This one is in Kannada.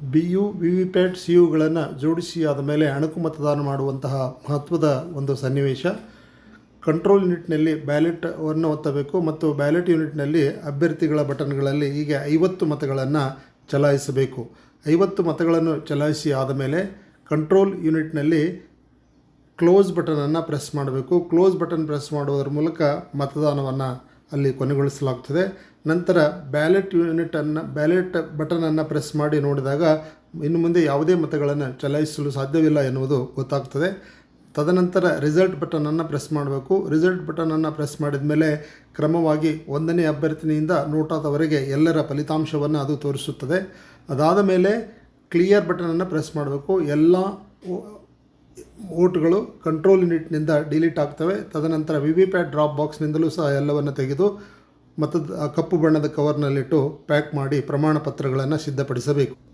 B U V V PAT C ಯುಗಳನ್ನು ಜೋಡಿಸಿ ಆದ ಮೇಲೆ ಅಣುಕು ಮತದಾನ ಮಾಡುವಂತಹ ಮಹತ್ವದ ಒಂದು ಸನ್ನಿವೇಶ. ಕಂಟ್ರೋಲ್ ಯೂನಿಟ್ನಲ್ಲಿ ಬ್ಯಾಲೆಟನ್ನು ಒತ್ತಬೇಕು ಮತ್ತು ಬ್ಯಾಲೆಟ್ ಯೂನಿಟ್ನಲ್ಲಿ ಅಭ್ಯರ್ಥಿಗಳ ಬಟನ್ಗಳಲ್ಲಿ ಹೀಗೆ ಐವತ್ತು ಮತಗಳನ್ನು ಚಲಾಯಿಸಬೇಕು. ಐವತ್ತು ಮತಗಳನ್ನು ಚಲಾಯಿಸಿ ಆದ ಮೇಲೆ ಕಂಟ್ರೋಲ್ ಯೂನಿಟ್ನಲ್ಲಿ ಕ್ಲೋಸ್ ಬಟನನ್ನು ಪ್ರೆಸ್ ಮಾಡಬೇಕು. ಕ್ಲೋಸ್ ಬಟನ್ ಪ್ರೆಸ್ ಮಾಡುವುದರ ಮೂಲಕ ಮತದಾನವನ್ನು ಅಲ್ಲಿ ಕೊನೆಗೊಳಿಸಲಾಗ್ತದೆ. ನಂತರ ಬ್ಯಾಲೆಟ್ ಯೂನಿಟನ್ನು ಬ್ಯಾಲೆಟ್ ಬಟನನ್ನು ಪ್ರೆಸ್ ಮಾಡಿ ನೋಡಿದಾಗ ಇನ್ನು ಮುಂದೆ ಯಾವುದೇ ಮತಗಳನ್ನು ಚಲಾಯಿಸಲು ಸಾಧ್ಯವಿಲ್ಲ ಎನ್ನುವುದು ಗೊತ್ತಾಗ್ತದೆ. ತದನಂತರ ರಿಸಲ್ಟ್ ಬಟನನ್ನು ಪ್ರೆಸ್ ಮಾಡಬೇಕು. ರಿಸಲ್ಟ್ ಬಟನನ್ನು ಪ್ರೆಸ್ ಮಾಡಿದ ಮೇಲೆ ಕ್ರಮವಾಗಿ ಒಂದನೇ ಅಭ್ಯರ್ಥಿನಿಯಿಂದ ನೋಟಾದವರೆಗೆ ಎಲ್ಲರ ಫಲಿತಾಂಶವನ್ನು ಅದು ತೋರಿಸುತ್ತದೆ. ಅದಾದ ಮೇಲೆ ಕ್ಲಿಯರ್ ಬಟನನ್ನು ಪ್ರೆಸ್ ಮಾಡಬೇಕು. ಎಲ್ಲ ವೋಟ್ಗಳು ಕಂಟ್ರೋಲ್ ಯೂನಿಟ್ನಿಂದ ಡಿಲೀಟ್ ಆಗ್ತವೆ. ತದನಂತರ ವಿ ವಿ ಪ್ಯಾಟ್ ಡ್ರಾಪ್ ಬಾಕ್ಸ್ನಿಂದಲೂ ಸಹ ಎಲ್ಲವನ್ನು ತೆಗೆದು ಮತದ ಕಪ್ಪು ಬಣ್ಣದ ಕವರ್ನಲ್ಲಿಟ್ಟು ಪ್ಯಾಕ್ ಮಾಡಿ ಪ್ರಮಾಣ ಪತ್ರಗಳನ್ನು ಸಿದ್ಧಪಡಿಸಬೇಕು.